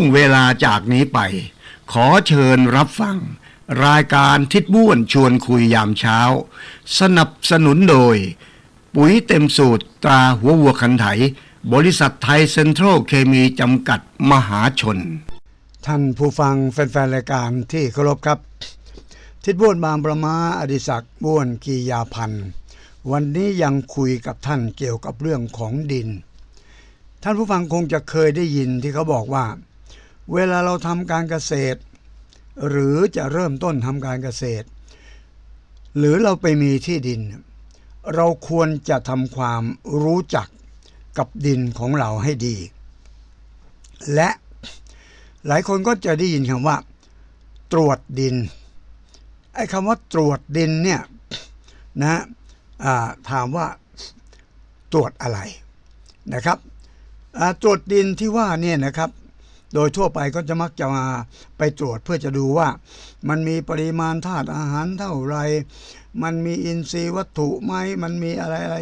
งเวลาจากนี้ไป ขอเชิญรับฟัง รายการทิดบ้วนชวนคุยยามเช้า สนับสนุนโดย ปุ๋ยเต็มสูตรตราหัววัวคันไถ บริษัทไทยเซ็นทรัลเคมีจำกัดมหาชน ท่านผู้ฟังแฟนๆรายการที่เคารพครับ ทิดบ้วนบางประมาอดิศักดิ์บ้วนกียาพันธ์วันนี้ยังคุยกับท่านเกี่ยวกับเรื่องของดิน ท่านผู้ฟังคงจะเคยได้ยินที่เขาบอกว่า เวลาเราทำการเกษตร หรือจะเริ่มต้นทำการเกษตร หรือเราไปมีที่ดิน เราควรจะทำความรู้จักกับดินของเราให้ดี และหลายคนก็จะได้ยินคำว่า ตรวจดินไอ้คำว่าตรวจดินเนี่ยนะถามว่าตรวจอะไรนะครับตรวจดินที่ว่าเนี่ยนะครับ โดยทั่วไปก็จะมักจะมาไปตรวจเพื่อจะดูว่ามันมีปริมาณธาตุอาหารเท่าไร มันมีอินทรีย์วัตถุไหมมันมีอะไรอะไร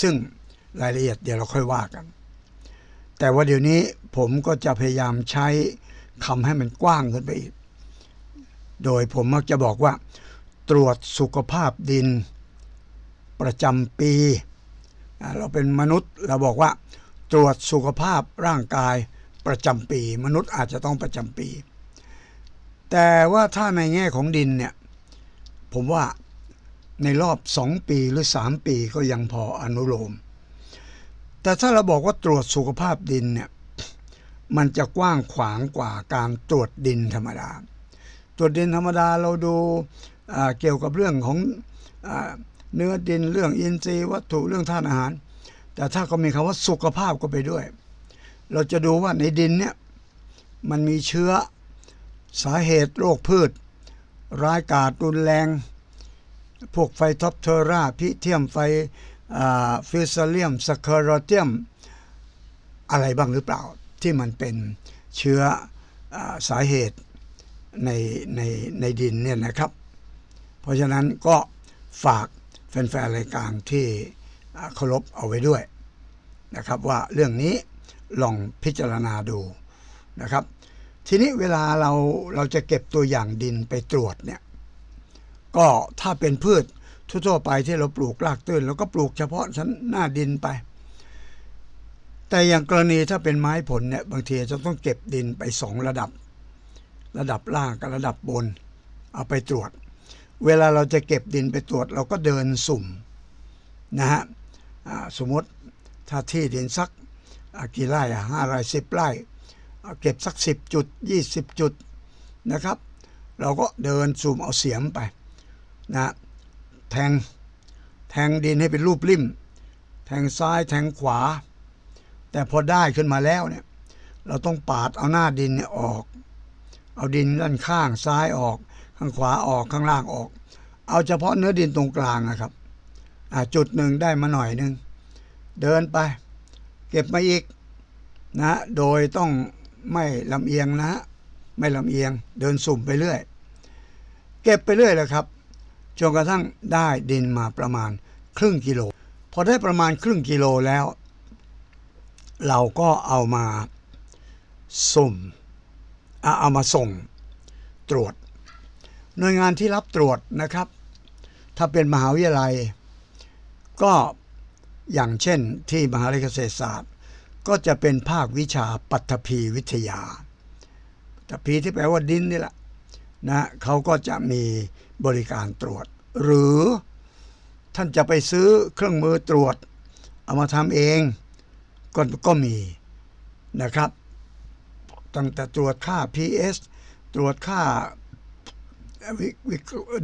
ซึ่งรายละเอียดเดี๋ยวเราค่อยว่ากัน แต่ว่าเดี๋ยวนี้ผมก็จะพยายามใช้คำให้มันกว้างขึ้นไปอีก โดยผมมักจะบอกว่า ตรวจสุขภาพดินประจำปี เราเป็นมนุษย์เราบอกว่า ตรวจสุขภาพร่างกาย ประจำปี มนุษย์อาจจะต้องประจำปี แต่ว่าถ้าในแง่ของดินเนี่ย ผมว่าในรอบสองปีหรือสามปีก็ยังพออนุโลม แต่ถ้าเราบอกว่าตรวจสุขภาพดินเนี่ยมันจะกว้างขวางกว่าการตรวจดินธรรมดา ตรวจดินธรรมดาเราดูเกี่ยวกับเรื่องของอเนื้อดินเรื่องอินทรีย์วัตถุเรื่องธาตุอาหาร แต่ถ้าก็มีคำว่าสุขภาพก็ไปด้วย เราจะดูว่าในดินเนี่ยมันมีเชื้อสาเหตุโรคพืช ร้ายกาจรุนแรง พวกไฟท็อปเทอราพิเทียมไฟฟิสเลียมสเคอรเทียม อะไรบ้างหรือเปล่า ที่มันเป็นเชื้ออสาเหตุในในในดินเนี่ยนะครับ เพราะฉะนั้นก็ฝากแฟนๆรายการที่เคารพเอาไว้ด้วยนะครับว่าเรื่องนี้ ลองพิจารณาดูนะครับ ทีนี้เวลาเราเราจะเก็บตัวอย่างดินไปตรวจเนี่ยก็ถ้าเป็นพืชทั่วๆไปที่เราปลูกรากตื้นเราก็ปลูกเฉพาะชั้นหน้าดินไป แต่อย่างกรณีถ้าเป็นไม้ผลเนี่ยบางทีจะต้องเก็บดินไปสองระดับ ระดับล่างกับระดับบน เอาไปตรวจ เวลาเราจะเก็บดินไปตรวจ เราก็เดินสุ่มนะฮะสมมติถ้าที่ดินสัก กี่ไร่อะห้าไร่สิบไร่เก็บสักสิบจุดยี่สิบจุดนะครับ เราก็เดินสุ่มเอาเสียมไปนะแทงแทงดินให้เป็นรูปริ่มแทงซ้ายแทงขวา แต่พอได้ขึ้นมาแล้วเนี่ยเราต้องปาดเอาหน้าดินเนี่ยออก เอาดินด้านข้างซ้ายออก ข้างขวาออกข้างล่างออก เอาเฉพาะเนื้อดินตรงกลางนะครับอ่าจุดหนึ่งได้มาหน่อยหนึ่งเดินไป เก็บมาอีกนะ โดยต้องไม่ลำเอียงนะ ไม่ลำเอียง เดินสุ่มไปเรื่อย เก็บไปเรื่อยเลยครับ จนกระทั่งได้ดินมาประมาณครึ่งกิโล พอได้ประมาณครึ่งกิโลแล้ว เราก็เอามาสุ่ม เอามาส่งตรวจ หน่วยงานที่รับตรวจนะครับ ถ้าเป็นมหาวิทยาลัย ก็ อย่างเช่นที่มหาวิทยาลัยเกษตรศาสตร์ ก็จะเป็นภาควิชาปัตภีวิทยาปัตภีที่แปลว่าดินนี่แหละนะเขาก็จะมีบริการตรวจ หรือท่านจะไปซื้อเครื่องมือตรวจ เอามาทำเองก็ก็มีนะครับตั้งแต่ตรวจค่า PS ตรวจค่าวิวิ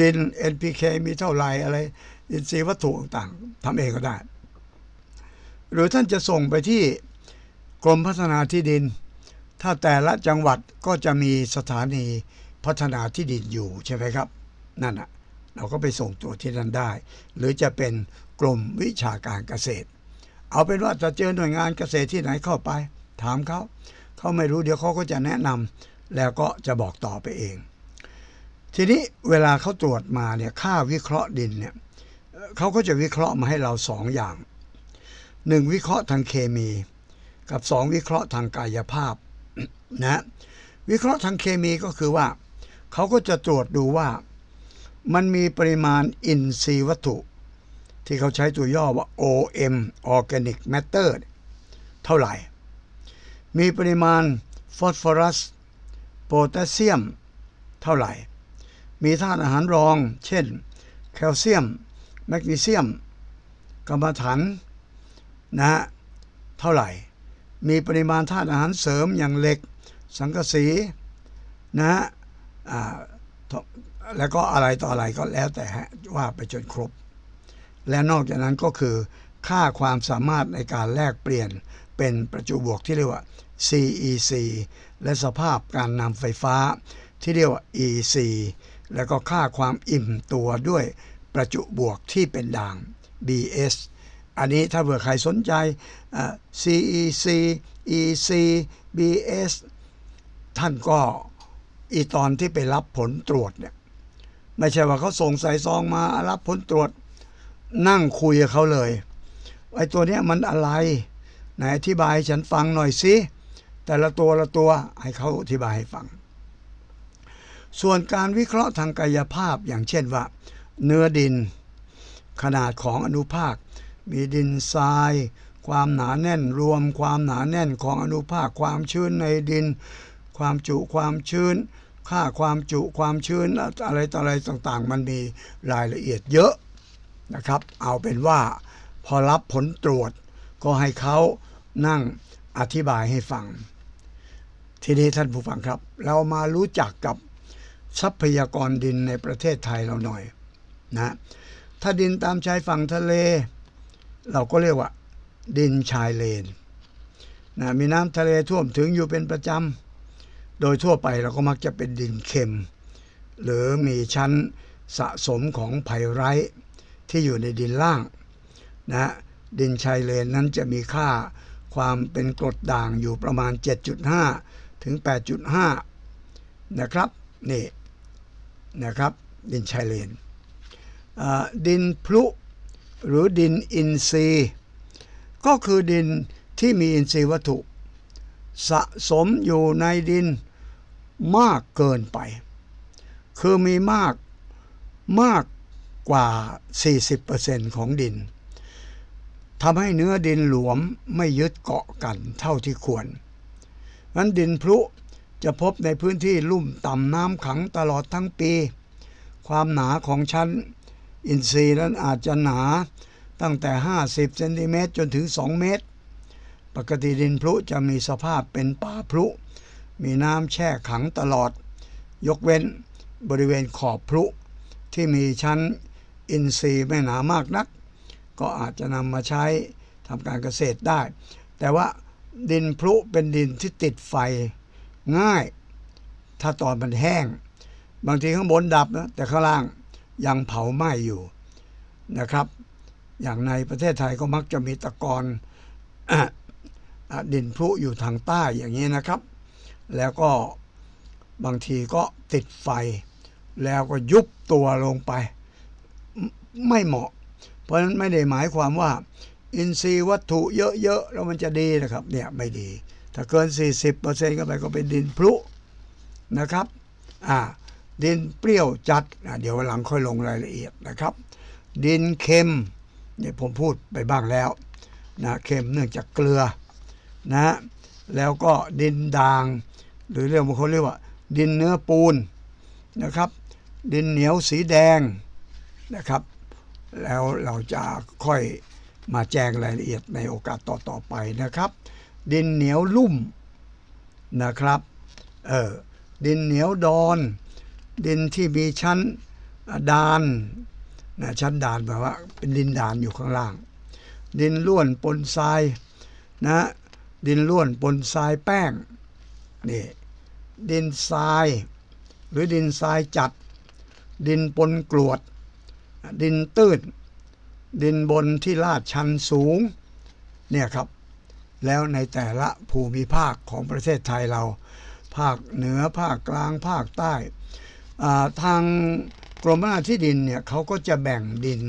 ดิน NPK มีเท่าไหรอะไร อินทรีย์วัตถุต่างๆทำเองก็ได้ หรือท่านจะส่งไปที่กรมพัฒนาที่ดิน ถ้าแต่ละจังหวัดก็จะมีสถานีพัฒนาที่ดินอยู่ใช่ไหมครับ นั่นอะเราก็ไปส่งตัวที่นั่นได้ หรือจะเป็นกรมวิชาการเกษตร เอาเป็นว่าจะเจอหน่วยงานเกษตรที่ไหนเข้าไป ถามเขาเขาไม่รู้เดี๋ยวเขาก็จะแนะนำแล้วก็จะบอกต่อไปเอง ทีนี้เวลาเขาตรวจมาเนี่ยค่าวิเคราะห์ดินเนี่ยเขาก็จะวิเคราะห์มาให้เราสองอย่าง หนึ่งวิเคราะห์ทางเคมี กับสองวิเคราะห์ทางกายภาพนะวิเคราะห์ทางเคมีก็คือว่า เขาก็จะตรวจดูว่ามันมีปริมาณอินทรีย์วัตถุ ที่เขาใช้ตัวย่อว่า OM Organic Matter เท่าไหร่ มีปริมาณฟอสฟอรัสโพแทสเซียม เท่าไหร่ มีธาตุอาหารรอง เช่น แคลเซียม แมกนีเซียมกรรมฐาน นะเท่าไหร่ มีปริมาณธาตุอาหารเสริมอย่างเหล็ก สังกะสีนะแล้วก็อะไรต่ออะไรก็แล้วแต่ว่าไปจนครบ และนอกจากนั้นก็คือ ค่าความสามารถในการแลกเปลี่ยนเป็นประจุบวกที่เรียกว่า CEC และสภาพการนำไฟฟ้าที่เรียกว่า EC แล้วก็ค่าความอิ่มตัวด้วยประจุบวกที่เป็นด่าง BS อันนี้ถ้าเผื่อใครสนใจ CEC EC BS ท่านก็อีตอนที่ไปรับผลตรวจเนี่ยไม่ใช่ว่าเขาส่งใส่ซองมารับผลตรวจ นั่งคุยกับเขาเลยไอ้ตัวเนี้ยมันอะไรไหนอธิบายฉันฟังหน่อยสิแต่ละตัวละตัวให้เขาอธิบายให้ฟัง ส่วนการวิเคราะห์ทางกายภาพอย่างเช่นว่า เนื้อดิน ขนาดของอนุภาค มีดินทราย ความหนาแน่นรวม ความหนาแน่นของอนุภาคความชื้นในดิน ความจุความชื้น ค่าความจุความชื้นอะไรต่ออะไรต่างๆ มันมีรายละเอียดเยอะนะครับ เอาเป็นว่าพอรับผลตรวจก็ให้เขานั่งอธิบายให้ฟัง ทีนี้ท่านผู้ฟังครับ เรามารู้จักกับทรัพยากรดินในประเทศไทยเราหน่อยนะถ้าดินตามชายฝั่งทะเล เราก็เรียกว่า ดินชายเลนนะมีน้ำทะเลท่วมถึงอยู่เป็นประจำ โดยทั่วไปเราก็มักจะเป็นดินเค็ม หรือมีชั้นสะสมของไพไรท์ที่อยู่ในดินล่างนะดินชายเลนนั้นจะมีค่าความเป็นกรดด่างอยู่ประมาณ 7.5 ถึง 8.5 นะครับนี่นะครับ ดินชายเลนดินพลุ หรือดินอินทรีย์ ก็คือดินที่มีอินทรีย์วัตถุ สะสมอยู่ในดินมากเกินไป คือมีมากมากกว่า 40%ของดินทำให้เนื้อดินหลวมไม่ยึดเกาะกันเท่าที่ควรนั้นดินพลุจะพบในพื้นที่ลุ่มต่ำน้ำขังตลอดทั้งปี ความหนาของชั้น อินทรีย์นั้นอาจจะหนาตั้งแต่ 50เซนติเมตรจนถึง 2 เมตร ปกติดินพลุจะมีสภาพเป็นป่าพลุ มีน้ำแช่ขังตลอด ยกเว้นบริเวณขอบพลุ ที่มีชั้นอินทรีย์ไม่หนามากนัก ก็อาจจะนำมาใช้ทำการเกษตรได้ แต่ว่าดินพลุเป็นดินที่ติดไฟง่าย ถ้าตอนมันแห้ง บางทีข้างบนดับนะแต่ข้างล่าง ยังเผาไหม้อยู่นะครับ อย่างในประเทศไทยก็มักจะมีตะกอนอดินพลุอยู่ทางใต้อย่างนี้นะครับ แล้วก็บางทีก็ติดไฟ แล้วก็ยุบตัวลงไป ไม่เหมาะ เพราะฉะนั้นไม่ได้หมายความว่า อินทรีย์วัตถุเยอะๆ แล้วมันจะดีนะครับ เนี่ยไม่ดี ถ้าเกิน 40%ก็ไปก็เป็นดินพลุนะครับ อ่า ดินเปรี้ยวจัด เดี๋ยววันหลังค่อยลงรายละเอียดนะครับ ดินเค็มเนี่ยผมพูดไปบ้างแล้วนะเค็มเนื่องจากเกลือนะแล้วก็ดินด่าง หรือเรียกบางคนเรียกว่า ดินเนื้อปูนนะครับ ดินเหนียวสีแดงนะครับ แล้วเราจะค่อยมาแจ้งรายละเอียดในโอกาสต่อๆไปนะครับ ดินเหนียวลุ่มนะครับเออดินเหนียวดอน ดินที่มีชั้นดานนะชั้นดานแปลว่า เป็นดินดานอยู่ข้างล่าง ดินล้วนปนทรายนะดินล้วนปนทรายแป้งนี่ดินทราย หรือดินทรายจัด ดินปนกรวด ดินตื้นดินบนที่ลาดชันสูงเนี่ยครับ แล้วในแต่ละภูมิภาคของประเทศไทยเรา ภาคเหนือภาคกลางภาคใต้ ทางกรมพัฒนาที่ดินเนี่ยเขาก็จะแบ่งดิน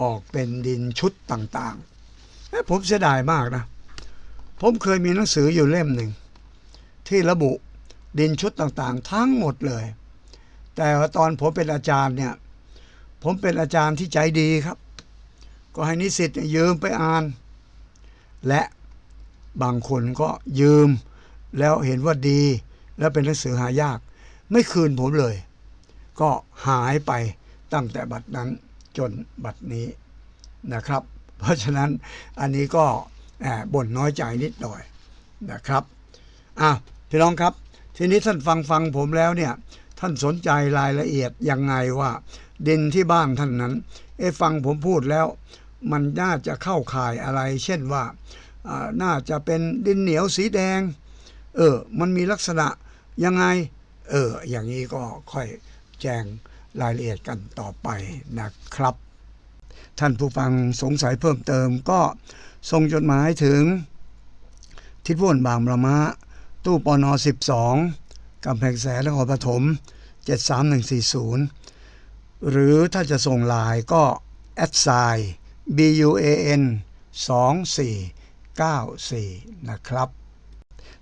ออกเป็นดินชุดต่างๆเอ้ผมเสียดายมากนะ ผมเคยมีหนังสืออยู่เล่มหนึ่ง ที่ระบุดินชุดต่างๆ ทั้งหมดเลย แต่ตอนผมเป็นอาจารย์เนี่ย ผมเป็นอาจารย์ที่ใจดีครับ ก็ให้นิสิตยยืมไปอ่าน และบางคนก็ยืม แล้วเห็นว่าดี แล้วเป็นหนังสือหายาก ไม่คืนผมเลย ก็หายไปตั้งแต่บัดนั้นจนบัดนี้นะครับ เพราะฉะนั้นอันนี้ก็บ่นน้อยใจนิดหน่อยนะครับอะพี่น้องครับ ทีนี้ท่านฟังฟังผมแล้วเนี่ยท่านสนใจรายละเอียดยังไงว่า ดินที่บ้านท่านนั้นเอะฟังผมพูดแล้ว มันน่าจะเข้าข่ายอะไร เช่นว่าอ่าน่าจะเป็นดินเหนียวสีแดง เออ มันมีลักษณะยังไง เออ อย่างนี้ก็ค่อย แจงรายละเอียดกันต่อไปนะครับ ท่านผู้ฟังสงสัยเพิ่มเติมก็ส่งจดหมายถึง ทิศว่นบางประมะ ตู้ปน12กำแพงแสนนครปฐม73140 หรือถ้าจะส่งลน์ก็แอดไซน์ BUAN 2494 นะครับ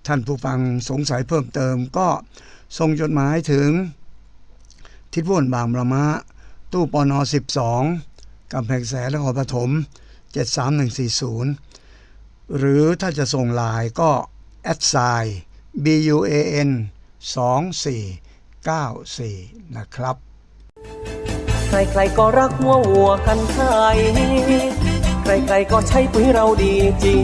ท่านผู้ฟังสงสัยเพิ่มเติมก็ส่งจดหมายถึง ทิศว่นบางประมะ ตู้ปอนอ12กำแพงแสนนครปฐม73140 หรือถ้าจะส่งลน์ก็แอดไซน์ BUAN 2494 นะครับ ใครๆก็รักหัววัวกันไทย ใครๆก็ใช้ปุ๋ยเราดีจริง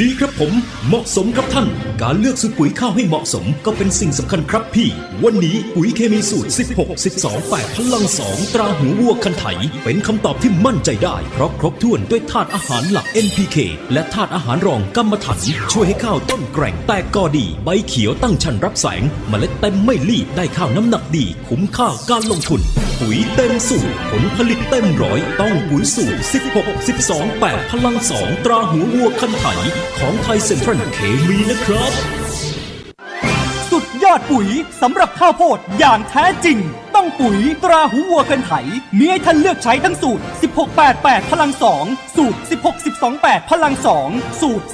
ดีครับผมเหมาะสมครับท่าน การเลือกซื้อปุ๋ยข้าวให้เหมาะสม ก็เป็นสิ่งสำคัญครับพี่ วันนี้ปุ๋ยเคมีสูตร 16 12 8พลัง2ตราหูวัวคันไถ เป็นคำตอบที่มั่นใจได้ เพราะครบถ้วนด้วยธาตุอาหารหลัก NPK และธาตุอาหารรองกัมมถัน ช่วยให้ข้าวต้นแกร่งแตกกอดี ใบเขียวตั้งชันรับแสง เมล็ดเต็มไม่รีบได้ข้าวน้ำหนักดี คุ้มค่าการลงทุน ปุ๋ยเต็มสูตรผลผลิตเต็มร้อยต้องปุ๋ยสูตร 16 12 8 พลัง2ตราหัววัวคันไถของไทยเซ็นทรัลเคมีนะครับ สุดยอดปุ๋ยสำหรับข้าวโพดอย่างแท้จริง ต้องปุ๋ยตราหูวัวคันไถมีให้ท่านเลือกใช้ทั้งสูตร 1688 พลัง2สูตร 16 28 พลัง 2 สูตร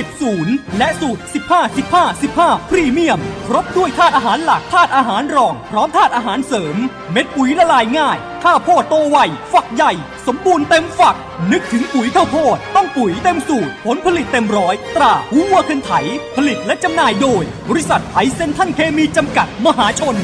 1620และสูตร 15 15 15 พรีเมียม ครบด้วยธาตุอาหารหลักธาตุอาหารรอง พร้อมธาตุอาหารเสริม เม็ดปุ๋ยละลายง่าย ข้าวโพดโตไว ฝักใหญ่ สมบูรณ์เต็มฝัก นึกถึงปุ๋ยข้าวโพด ต้องปุ๋ยเต็มสูตร ผลผลิตเต็มร้อย ตราหูวัวคันไถ ผลิตและจำหน่ายโดย บริษัทไทยเซนทันเคมีจำกัดมหาชน